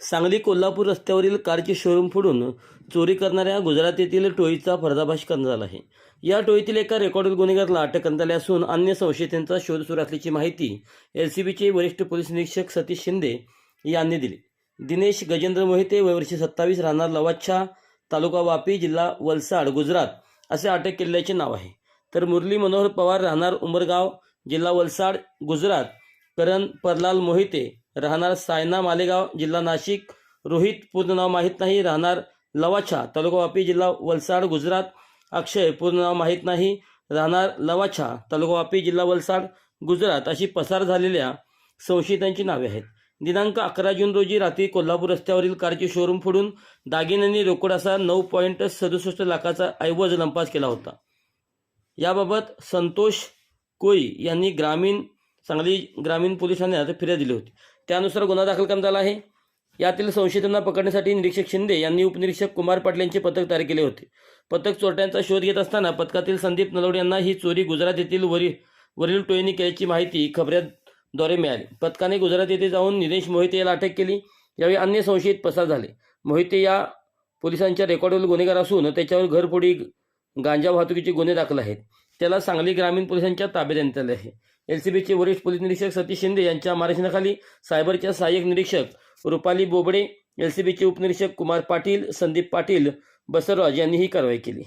सांगली कोल्हापूर रस्त्यावरील कारचे शोरूम फोडून चोरी करणाऱ्या गुजरात येथील टोळीचा पर्दाभाष करण्यात आला आहे. या टोळीतील एका रेकॉर्डेड गुन्हेगारला अटक करण्यात आली असून अन्य संशयितांचा शोध सुरू असल्याची माहिती एलसीबीचे वरिष्ठ पोलीस निरीक्षक सतीश शिंदे यांनी दिली. दिनेश गजेंद्र मोहिते वयवर्षी सत्तावीस राहणार लवाच्छा तालुका वापी जिल्हा वलसाड गुजरात असे अटक केल्याचे नाव आहे. तर मुरली मनोहर पवार राहणार उमरगाव जिल्हा वलसाड गुजरात. करण परलाल मोहिते राहणार सायना मालेगाव जिल्हा नाशिक. रोहित पूर्ण नाव माहीत नाही राहणार लवाछा तालुका वापी जिल्हा वलसाड गुजरात. अक्षय पूर्ण नाव माहीत नाही राहणार लवाछा तालुका वापी जिल्हा वलसाड गुजरात अशी पसार झालेल्या संशयितांची नावे आहेत. दिनांक अकरा जून रोजी रात्री कोल्हापूर रस्त्यावरील कारचे शोरूम फोडून दागिन्यांनी रोकड असा नऊ पॉईंट सदुसष्ट लाखाचा ऐवज लंपास केला होता. याबाबत संतोष कोई यांनी ग्रामीण सांगली ग्रामीण पोलीस ठाण्यात फिर्याद दिली होती. त्यानुसार गुन्हा दाखल करण्यात आला आहे. यातील संशयितांना पकडण्यासाठी निरीक्षक शिंदे यांनी उपनिरीक्षक कुमार पाटील यांचे पथक तयार केले होते. पथक चोरट्यांचा शोध घेत असताना पथकातील संदीप नलवडे यांना ही चोरी गुजरात येथील वरील वरील टोळीने केल्याची माहिती खबऱ्याद्वारे मिळाली. पथकाने गुजरात येथे जाऊन निलेश मोहिते याला अटक केली. यावेळी अन्य संशयित पसार झाले. मोहिते या पोलिसांच्या रेकॉर्डवरील गुन्हेगार असून त्याच्यावर घरफोडी गांजा वाहतुकीचे गुन्हे दाखल आहेत. त्याला सांगली ग्रामीण पोलिसांच्या ताब्यात देण्यात आले आहे. एल सी बीचे वरिष्ठ पोलीस निरीक्षक सतीश शिंदे यांच्या मार्गदर्शनाखाली सायबरच्या सहाय्यक निरीक्षक रुपाली बोबडे एल सी बीचे उपनिरीक्षक कुमार पाटील संदीप पाटील बसवराज यांनी ही कारवाई केली.